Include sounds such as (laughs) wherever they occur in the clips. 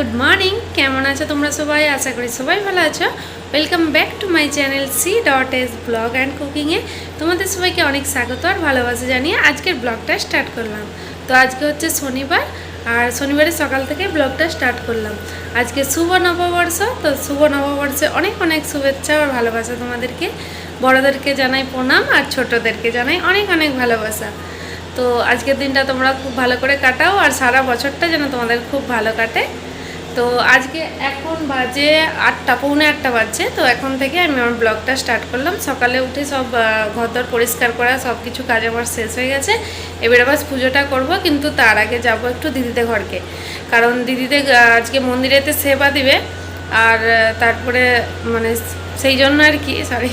Good morning. কেমন আছো তোমরা সবাই? আশা করি সবাই ভালো আছো। Welcome back to my channel C dot S blog and কুকিংয়ে তোমাদের সবাইকে অনেক স্বাগত আর ভালোবাসা জানিয়ে আজকের ব্লগটা স্টার্ট করলাম। তো আজকে হচ্ছে শনিবার, আর শনিবারের সকাল থেকে ব্লগটা স্টার্ট করলাম। আজকে শুভ নববর্ষ, তো শুভ নববর্ষে অনেক অনেক শুভেচ্ছা আর ভালোবাসা তোমাদেরকে। বড়োদেরকে জানাই প্রণাম আর ছোটোদেরকে জানাই অনেক অনেক ভালোবাসা। তো আজকের দিনটা তোমরা খুব ভালো করে কাটাও আর সারা বছরটা যেন তোমাদের খুব ভালো কাটে। তো আজকে এখন বাজে আটটা, পৌনে আটটা বাজছে, তো এখন থেকে আমি আমার ব্লগটা স্টার্ট করলাম। সকালে উঠে সব ঘরদর পরিষ্কার করা সব কিছু কাজ আমার শেষ হয়ে গেছে। এবার আবার পুজোটা করব, কিন্তু তার আগে যাব একটু দিদিদের ঘরকে। কারণ দিদিতে আজকে মন্দিরেতে সেবা দিবে, আর তারপরে মানে সেই জন্য আর কি সরি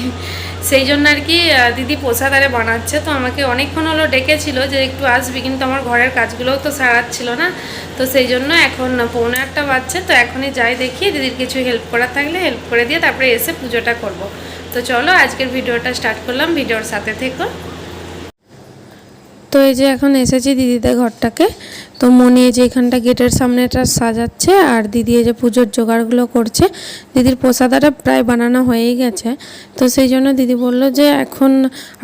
সেই জন্য আর কি দিদি প্রসাদ আরে বানাচ্ছে। তো আমাকে অনেকক্ষণ হলো ডেকেছিল যে একটু আসবি কিন্তু আমার ঘরের কাজগুলোও তো সারাচ্ছিল না। তো সেই জন্য এখন পৌনে আটটা বাজছে, তো এখনই যাই দেখি, দিদির কিছু হেল্প করার থাকলে হেল্প করে দিয়ে তারপরে এসে পুজোটা করব। তো চলো আজকের ভিডিওটা স্টার্ট করলাম, ভিডিওর সাথে থেকো। তো এই যে এখন এসেছি দিদিদের ঘরটাকে। তো মনি যে এখানটা গেটের সামনেটা সাজাচ্ছে আর দিদি এই যে পুজোর জোগাড়গুলো করছে। দিদির প্রসাদাটা প্রায় বানানো হয়েই গেছে। তো সেই জন্য দিদি বলল যে এখন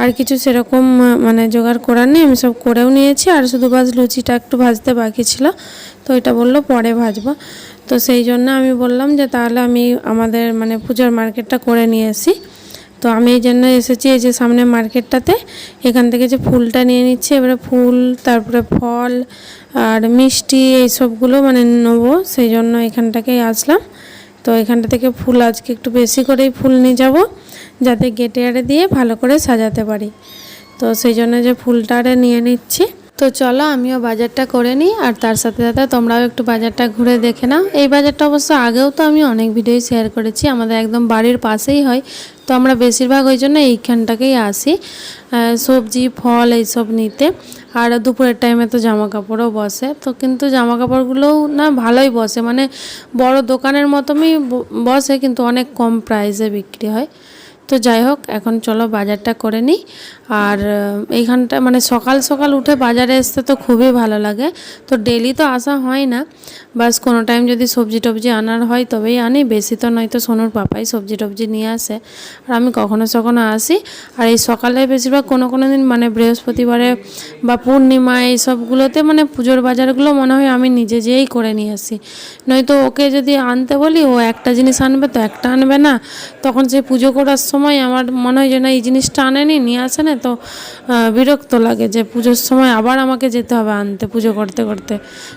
আর কিছু সেরকম মানে জোগাড় করার নেই, আমি সব করেও নিয়েছি আর শুধু বাস লুচিটা একটু ভাজতে বাকি ছিল। তো এটা বলল পরে ভাজবো। তো সেই জন্য আমি বললাম যে তাহলে আমি আমাদের মানে পুজোর মার্কেটটা করে নিয়ে আসি। তো আমি এই জন্য এসেছি এই যে সামনে মার্কেটটাতে। এখান থেকে যে ফুলটা নিয়ে নিচ্ছি, এবারে ফুল, তারপরে ফল আর মিষ্টি এইসবগুলো মানে নেব। সেই জন্য এখানটাকেই আসলাম। তো এখানটা থেকে ফুল আজকে একটু বেশি করেই ফুল নিয়ে যাব, যাতে গেটে আরে দিয়ে ভালো করে সাজাতে পারি। তো সেই জন্য যে ফুলটা আরে নিয়ে নিচ্ছি। তো চলো, আমিও বাজারটা করে নিই, আর তার সাথে সাথে তোমরাও একটু বাজারটা ঘুরে দেখে নাও। এই বাজারটা অবশ্য আগেও তো আমি অনেক ভিডিওই শেয়ার করেছি, আমাদের একদম বাড়ির পাশেই হয়। তো আমরা বেশিরভাগ ওই জন্য এইখানটাকেই আসি সবজি, ফল এইসব নিতে। আর দুপুরের টাইমে তো জামা কাপড়ও বসে। তো কিন্তু জামা কাপড়গুলোও না ভালোই বসে মানে বড় দোকানের মতনই বসে, কিন্তু অনেক কম প্রাইসে বিক্রি হয়। তো যাই হোক, এখন চলো বাজারটা করে নিই। আর এইখানটা মানে সকাল সকাল উঠে বাজারে আসতে তো খুবই ভালো লাগে। তো ডেলি তো আসা হয় না। বাস কোনো টাইম যদি সবজি টবজি আনার হয় তবেই আনি। বেশি তো নয়তো সোনুর পাপাই সবজি টবজি নিয়ে আসে। আর আমি কখনো সখনো আসি। আর এই সকালে বেশিরভাগ কোনো কোনো দিন মানে বৃহস্পতিবারে বা পূর্ণিমা এই সবগুলোতে মানে পুজোর বাজারগুলো মনে হয় আমি নিজে যেয়েই করে নিয়ে আসি। নয়তো ওকে যদি আনতে বলি, ও একটা জিনিস আনবে তো একটা আনবে না। তখন সে পুজো করার সময় আমার মনে হয় যে না এই জিনিসটা আনেনি, নিয়ে আসে না, তো বিরক্ত লাগে যে পুজোর সময় আবার আমাকে যেতে হবে আনতে পুজো করতে করতে।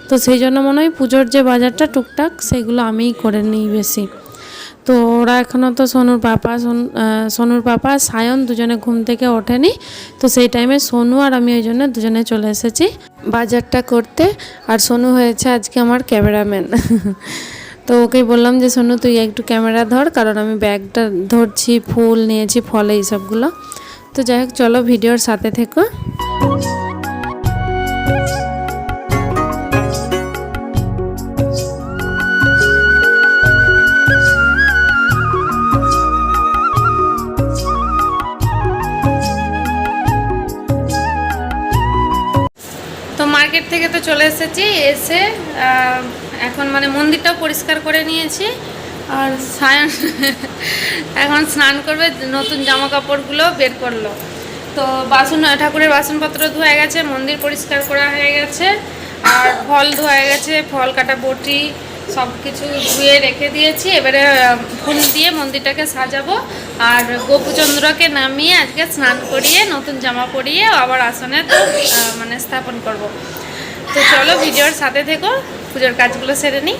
তো সেই জন্য মনে হয় পুজোর যে বাজারটা টুকটাক, সেগুলো আমিই করে নিই বেশি। তো ওরা এখনও তো সোনুর পাপা, সোন সোনুর পাপা, সায়ন দুজনে ঘুম থেকে ওঠেনি। তো সেই টাইমে সোনু আর আমি ওই জন্য দুজনে চলে এসেছি বাজারটা করতে। আর সোনু হয়েছে আজকে আমার ক্যামেরাম্যান। (laughs) তো ওকেই বললাম যে, সোনু, তুই একটু ক্যামেরা ধর, কারণ আমি ব্যাগটা ধরছি, ফুল নিয়েছি, ফল এইসবগুলো তো যাই হোক, চলো ভিডিওর সাথে থেকো। তো মার্কেট থেকে তো চলে এসেছি, এসে এখন মানে মন্দিরটাও পরিষ্কার করে নিয়েছি। আর সায়ন এখন স্নান করবে, নতুন জামা কাপড়গুলো বের করল। তো বাসন ঠাকুরের বাসনপত্র ধোয়া গেছে, মন্দির পরিষ্কার করা হয়ে গেছে। আর ফল ধোয়া গেছে, ফল, কাটা বটি সব কিছু ধুয়ে রেখে দিয়েছি। এবারে ফুল দিয়ে মন্দিরটাকে সাজাবো। আর গোপুচন্দ্রকে নামিয়ে আজকে স্নান করিয়ে, নতুন জামা পরিয়ে আবার আসনে মানে স্থাপন করব। তো চলো ভিডিওর সাথে থেকো পুজোর কাজগুলো সেরে নিই।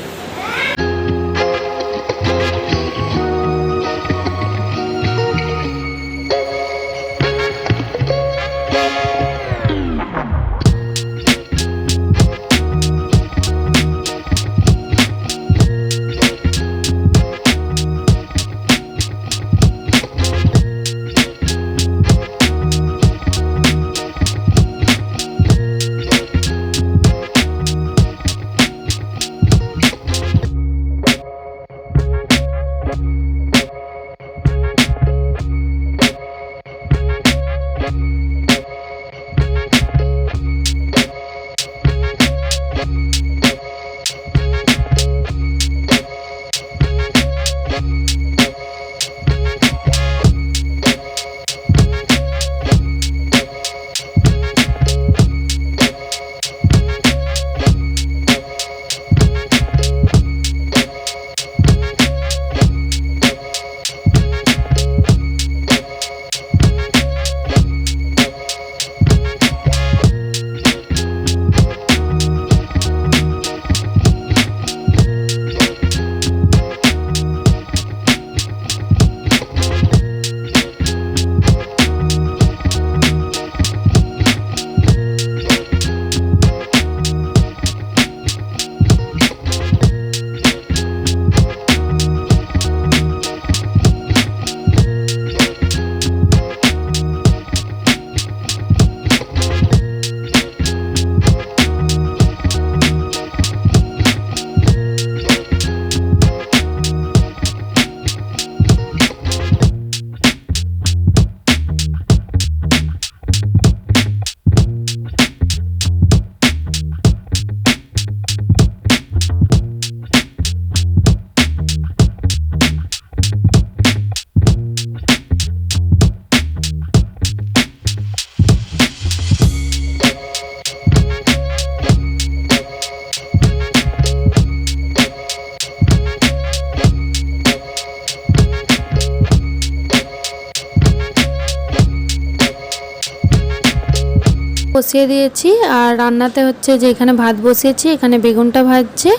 বসিয়ে দিয়েছি। আর রান্নাতে হচ্ছে যে এখানে ভাত বসিয়েছি, এখানে বেগুনটা ভাজছে।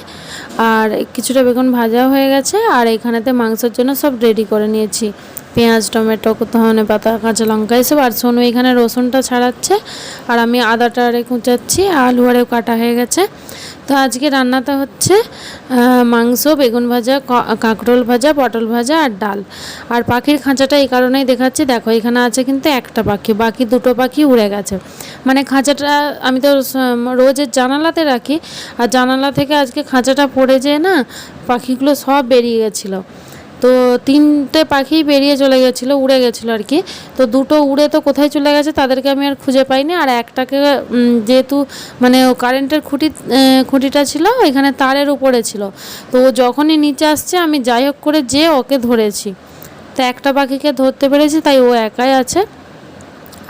আর কিছুটা বেগুন ভাজা হয়ে গেছে, আর এখানেতে মাংসের জন্য সব রেডি করে নিয়েছি। পেঁয়াজ, টমেটো ধনে পাতা, কাঁচা লঙ্কা, এসব আর সোনু এখানে রসুনটা ছাড়াচ্ছে। আর আমি আদাটা আরে কুচাচ্ছি, আলু আরে কাটা হয়ে গেছে। তো আজকে রান্নাটা হচ্ছে মাংস, বেগুন ভাজা কাঁকরোল ভাজা, পটল ভাজা আর ডাল। আর পাখির খাঁচাটা এই কারণেই দেখাচ্ছি, দেখো এখানে আছে কিন্তু একটা পাখি, বাকি দুটো পাখি উড়ে গেছে। মানে খাঁচাটা আমি তো রোজের জানালাতে রাখি, আর জানালা থেকে আজকে খাঁচাটা পড়ে যেয়ে না, পাখিগুলো সব বেরিয়ে গেছিল। তো তিনটে পাখি বেরিয়ে চলে গেছিল, উড়ে গেছিল আর কি। তো দুটো উড়ে তো কোথায় চলে গেছে তাদেরকে আমি আর খুঁজে পাইনি। আর একটাকে যেহেতু মানে ও কারেন্টের খুঁটি খুঁটিটা ছিল, এখানে তারের উপরে ছিল। তো ও যখনই নিচে আসছে, আমি যাই হোক করে যে ওকে ধরেছি। তো একটা পাখিকে ধরতে পেরেছি, তাই ও একাই আছে।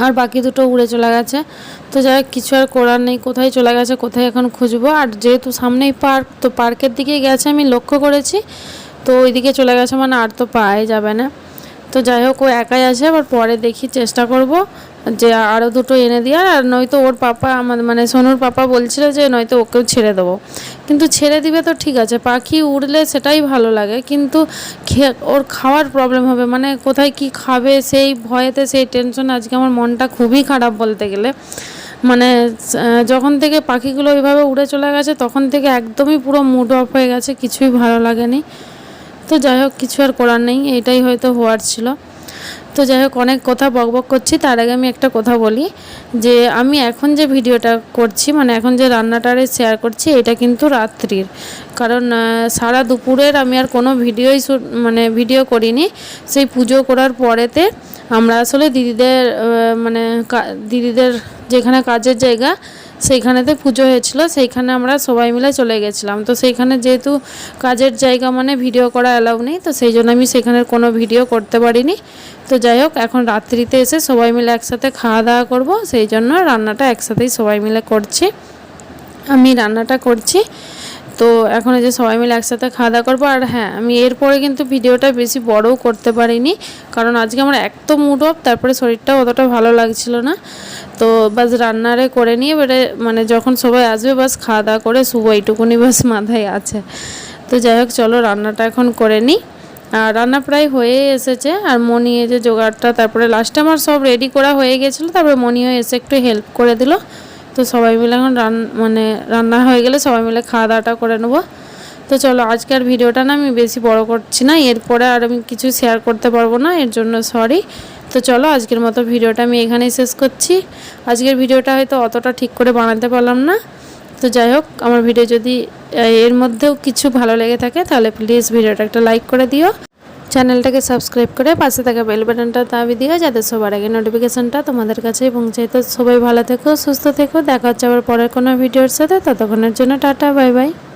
আর বাকি দুটো উড়ে চলে গেছে। তো যাই কিছু আর করার নেই, কোথায় চলে গেছে, কোথায় এখন খুঁজবো। আর যেহেতু সামনেই পার্ক, তো পার্কের দিকে গেছে, আমি লক্ষ্য করেছি। তো ওইদিকে চলে গেছে মানে আর তো পাওয়াই যাবে না। তো যাই হোক, ও একাই আছে আবার পরে দেখি চেষ্টা করব যে আরও দুটো এনে দেওয়ার আর নয়তো ওর পাপা আমার মানে সোনুর পাপা বলছিল যে নয়তো ওকেও ছেড়ে দেবো। কিন্তু ছেড়ে দিবে তো ঠিক আছে, পাখি উড়লে সেটাই ভালো লাগে, কিন্তু ওর খাওয়ার প্রবলেম হবে মানে কোথায় কি খাবে সেই ভয়েতে সেই টেনশন আজকে আমার মনটা খুবই খারাপ বলতে গেলে। মানে যখন থেকে পাখিগুলো ওইভাবে উড়ে চলে গেছে, তখন থেকে একদমই পুরো মুড অফ হয়ে গেছে, কিছুই ভালো লাগেনি। তো যাই হোক, কিছু আর করার নেই, এটাই হয়তো হওয়ার ছিল। তো যাই হোক, অনেক কথা বকবক করছি, তার আগে আমি একটা কথা বলি, যে আমি এখন যে ভিডিওটা করছি মানে এখন যে রান্নাটারে শেয়ার করছি, এটা কিন্তু রাত্রির। কারণ সারা দুপুরের আমি আর কোনো ভিডিওই শুট- মানে ভিডিও করিনি। সেই পুজো করার পরেতে আমরা আসলে দিদিদের মানে দিদিদের যেখানে কাজের জায়গা সেইখানেতে পুজো হয়েছিল, সেইখানে আমরা সবাই মিলে চলে গেছিলাম। তো সেইখানে যেহেতু কাজের জায়গা মানে ভিডিও করা অ্যালাউ নেই, তো সেই জন্য আমি সেখানের কোনো ভিডিও করতে পারিনি। তো যাই হোক, এখন রাত্রিতে এসে সবাই মিলে একসাথে খাওয়া দাওয়া করব, সেই জন্য রান্নাটা একসাথেই সবাই মিলে করছি। আমি রান্নাটা করছি। তো এখন এই যে সবাই মিলে একসাথে খাওয়া দাওয়া করব। আর হ্যাঁ আমি এরপরে কিন্তু ভিডিওটা বেশি বড়ও করতে পারিনি। কারণ আজকে আমার এক তো মুড অফ তারপরে শরীরটাও অতটা ভালো লাগছিল না। তো বাস রান্নারে করে নিয়ে এবারে মানে যখন সবাই আসবে, বাস খাওয়া দাওয়া করে শুভ এইটুকুনি বাস মাথায় আছে। তো যাই হোক, চলো রান্নাটা এখন করে নিই। আর রান্না প্রায় হয়ে এসেছে। আর মনি এই যে জোগাড়টা, তারপরে লাস্টে আমার সব রেডি করা হয়ে গেছিল, তারপরে মনিও এসে একটু হেল্প করে দিল। তো সবাই মিলে এখন রান মানে রান্না হয়ে গেলে সবাই মিলে খাওয়া দাওয়াটা করে নেব। তো চলো আজকের ভিডিওটা না আমি বেশি বড় করছি না, এরপরে আর আমি কিছু শেয়ার করতে পারব না, এর জন্য সরি তো চলো আজকের মতো ভিডিওটা আমি এখানেই শেষ করছি। আজকের ভিডিওটা হয়তো অতটা ঠিক করে বানাতে পারলাম না। তো যাই হোক, আমার ভিডিও যদি, এর মধ্যেও কিছু ভালো লেগে থাকে তাহলে প্লিজ ভিডিওটা একটা লাইক করে দিও। চ্যানেলটাকে সাবস্ক্রাইব করে পাশে থাকা বেল বাটনটা দাবি দিও যাতে সবার আগে নোটিফিকেশনটা তোমাদের কাছে পৌঁছায় তো সবাই ভালো থেকো, সুস্থ থেকো, দেখা হচ্ছে আবার পরের কোনো ভিডিওর সাথে। ততক্ষণের জন্য টাটা, বাই বাই।